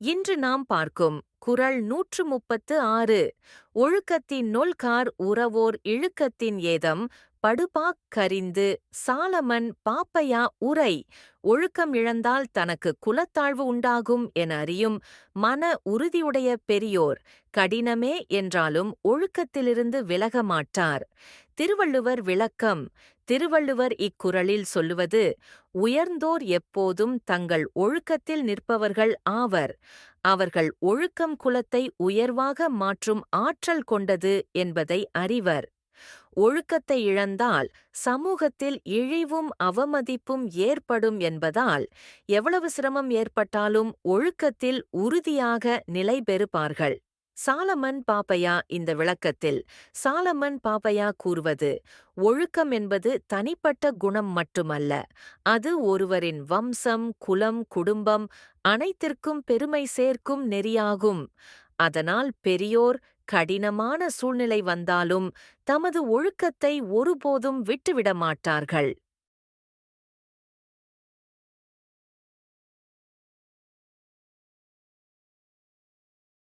இன்று நாம் பார்க்கும் குறள் நூற்று முப்பத்து ஆறு. ஒழுக்கத்தின் நொல்கார் உறவோர் இழுக்கத்தின் ஏதம் படுபாக் கரிந்து சாலமன் பாப்பையா உரை ஒழுக்கம் இழந்தால் தனக்கு குலத்தாழ்வு உண்டாகும் என அறியும் மன உறுதியுடைய பெரியோர் கடினமே என்றாலும் ஒழுக்கத்திலிருந்து விலக மாட்டார். திருவள்ளுவர் விளக்கம் திருவள்ளுவர் இக்குறளில் சொல்லுவது உயர்ந்தோர் எப்போதும் தங்கள் ஒழுக்கத்தில் நிற்பவர்கள் ஆவர். அவர்கள் ஒழுக்கம் குலத்தை உயர்வாக மாற்றும் ஆற்றல் கொண்டது என்பதை அறிவர். ஒழுக்கத்தை இழந்தால் சமூகத்தில் இழிவும் அவமதிப்பும் ஏற்படும் என்பதால் எவ்வளவு சிரமம் ஏற்பட்டாலும் ஒழுக்கத்தில் உறுதியாக நிலை பெறுப்பார்கள் சாலமன் பாப்பையா இந்த விளக்கத்தில் சாலமன் பாப்பையா கூறுவது ஒழுக்கம் என்பது தனிப்பட்ட குணம் மட்டுமல்ல அது ஒருவரின் வம்சம் குலம் குடும்பம் அனைத்திற்கும் பெருமை சேர்க்கும் நெறியாகும். அதனால் பெரியோர் கடினமான சூழ்நிலை வந்தாலும் தமது ஒழுக்கத்தை ஒருபோதும் விட்டுவிட மாட்டார்கள்